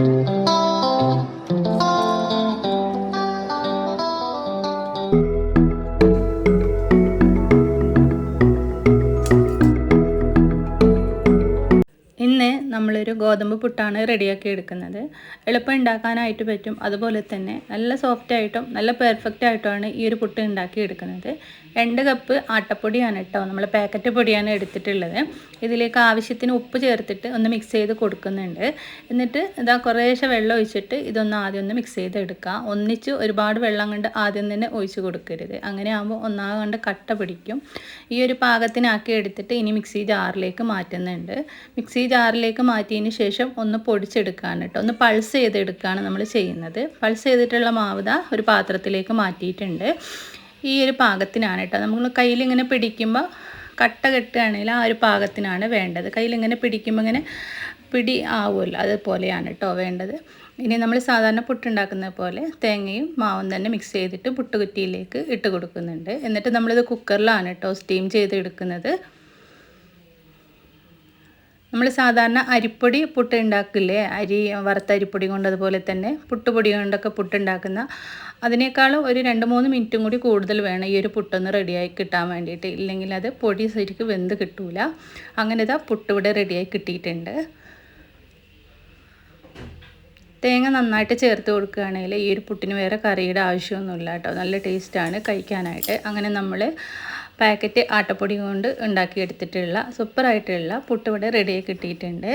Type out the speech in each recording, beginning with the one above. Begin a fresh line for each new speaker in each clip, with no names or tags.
Thank you. ഇന്ന് നമ്മളൊരു ഗോതമ്പ് പുട്ടാണ് റെഡിയാക്കി എടുക്കുന്നത്. എളുപ്പം ഉണ്ടാക്കാനായിട്ട് പറ്റും. അതുപോലെ തന്നെ നല്ല സോഫ്റ്റ് ആയിട്ടും നല്ല പെർഫെക്റ്റ് ആയിട്ടുമാണ് ഈ ഒരു പുട്ട് ഉണ്ടാക്കി എടുക്കുന്നത്. രണ്ട് കപ്പ് ആട്ടപ്പൊടിയാണ് കേട്ടോ നമ്മൾ പാക്കറ്റ് പൊടിയാണ് എടുത്തിട്ടുള്ളത്. ഇതിലേക്ക് ആവശ്യത്തിന് ഉപ്പ് ചേർത്തിട്ട് ഒന്ന് മിക്സ് ചെയ്ത് കൊടുക്കുന്നുണ്ട്. എന്നിട്ട് ഇതാ കുറേശ്ശെ വെള്ളം ഒഴിച്ചിട്ട് ഇതൊന്ന് ആദ്യം ഒന്ന് മിക്സ് ചെയ്ത് എടുക്കുക ഒന്നിച്ച് ഒരുപാട് വെള്ളം കൊണ്ട് ആദ്യം തന്നെ ഒഴിച്ച് കൊടുക്കരുത്. അങ്ങനെ ആകുമ്പോൾ ഒന്നാകെ കണ്ട് കട്ട പിടിക്കും. ഈ ഒരു പാകത്തിനാക്കി എടുത്തിട്ട് ഇനി മിക്സി ജാറിലേക്ക് മാറ്റുന്നുണ്ട്. മിക്സി ജാറിലേക്ക് മാറ്റിയതിന് ശേഷം ഒന്ന് പൊടിച്ചെടുക്കുകയാണ് കേട്ടോ. ഒന്ന് പൾസ് ചെയ്തെടുക്കുകയാണ് നമ്മൾ ചെയ്യുന്നത്. പൾസ് ചെയ്തിട്ടുള്ള മാവുത ഒരു പാത്രത്തിലേക്ക് മാറ്റിയിട്ടുണ്ട്. ഈ ഒരു പാകത്തിനാണ് കേട്ടോ. നമ്മൾ കയ്യിലിങ്ങനെ പിടിക്കുമ്പോൾ കട്ട കെട്ടുകയാണെങ്കിൽ ആ ഒരു പാകത്തിനാണ് വേണ്ടത്. കയ്യിലിങ്ങനെ പിടിക്കുമ്പോൾ ഇങ്ങനെ പിടി ആവുമല്ലോ അതുപോലെയാണ് കേട്ടോ വേണ്ടത്. ഇനി നമ്മൾ സാധാരണ പുട്ടുണ്ടാക്കുന്ന പോലെ തേങ്ങയും മാവും തന്നെ മിക്സ് ചെയ്തിട്ട് പുട്ടുകുറ്റിയിലേക്ക് ഇട്ട് കൊടുക്കുന്നുണ്ട്. എന്നിട്ട് നമ്മളിത് കുക്കറിലാണ് കേട്ടോ സ്റ്റീം ചെയ്തെടുക്കുന്നത്. നമ്മൾ സാധാരണ അരിപ്പൊടി പുട്ട് ഉണ്ടാക്കില്ലേ അരി വറുത്ത അരിപ്പൊടി കൊണ്ട് അതുപോലെ തന്നെ പുട്ടുപൊടി കൊണ്ടൊക്കെ പുട്ടുണ്ടാക്കുന്ന അതിനേക്കാളും ഒരു രണ്ട് മൂന്ന് മിനിറ്റും കൂടി കൂടുതൽ വേണം ഈ ഒരു പുട്ടൊന്ന് റെഡിയായി കിട്ടാൻ വേണ്ടിയിട്ട്. ഇല്ലെങ്കിൽ അത് പൊടി ശരിക്കും വെന്ത് കിട്ടൂല. അങ്ങനെ ഇതാ പുട്ട് ഇവിടെ റെഡിയായി കിട്ടിയിട്ടുണ്ട്. തേങ്ങ നന്നായിട്ട് ചേർത്ത് കൊടുക്കുകയാണെങ്കിൽ ഈ ഒരു പുട്ടിന് വേറെ കറിയുടെ ആവശ്യമൊന്നുമില്ല കേട്ടോ. നല്ല ടേസ്റ്റാണ് കഴിക്കാനായിട്ട്. അങ്ങനെ നമ്മൾ പാക്കറ്റ് ആട്ടപ്പൊടി കൊണ്ട് ഉണ്ടാക്കിയെടുത്തിട്ടുള്ള സൂപ്പറായിട്ടുള്ള പുട്ട് ഇവിടെ റെഡിയായി കിട്ടിയിട്ടുണ്ട്.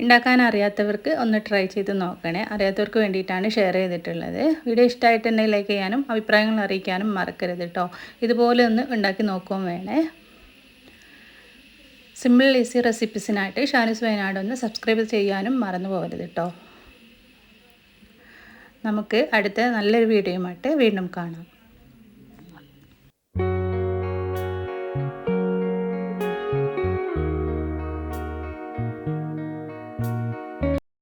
ഉണ്ടാക്കാൻ അറിയാത്തവർക്ക് ഒന്ന് ട്രൈ ചെയ്ത് നോക്കണേ. അറിയാത്തവർക്ക് വേണ്ടിയിട്ടാണ് ഷെയർ ചെയ്തിട്ടുള്ളത്. വീഡിയോ ഇഷ്ടമായിട്ടുണ്ടെങ്കിൽ ലൈക്ക് ചെയ്യാനും അഭിപ്രായങ്ങൾ അറിയിക്കാനും മറക്കരുത് കേട്ടോ ഇതുപോലെ ഒന്ന് ഉണ്ടാക്കി നോക്കുകയും വേണേ. സിമ്പിൾ ഈസി റെസിപ്പീസിനായിട്ട് ഷാനിസ് വയനാട് ഒന്ന് സബ്സ്ക്രൈബ് ചെയ്യാനും മറന്നു പോകരുത് കേട്ടോ നമുക്ക് അടുത്ത നല്ലൊരു വീഡിയോയുമായിട്ട് വീണ്ടും കാണാം.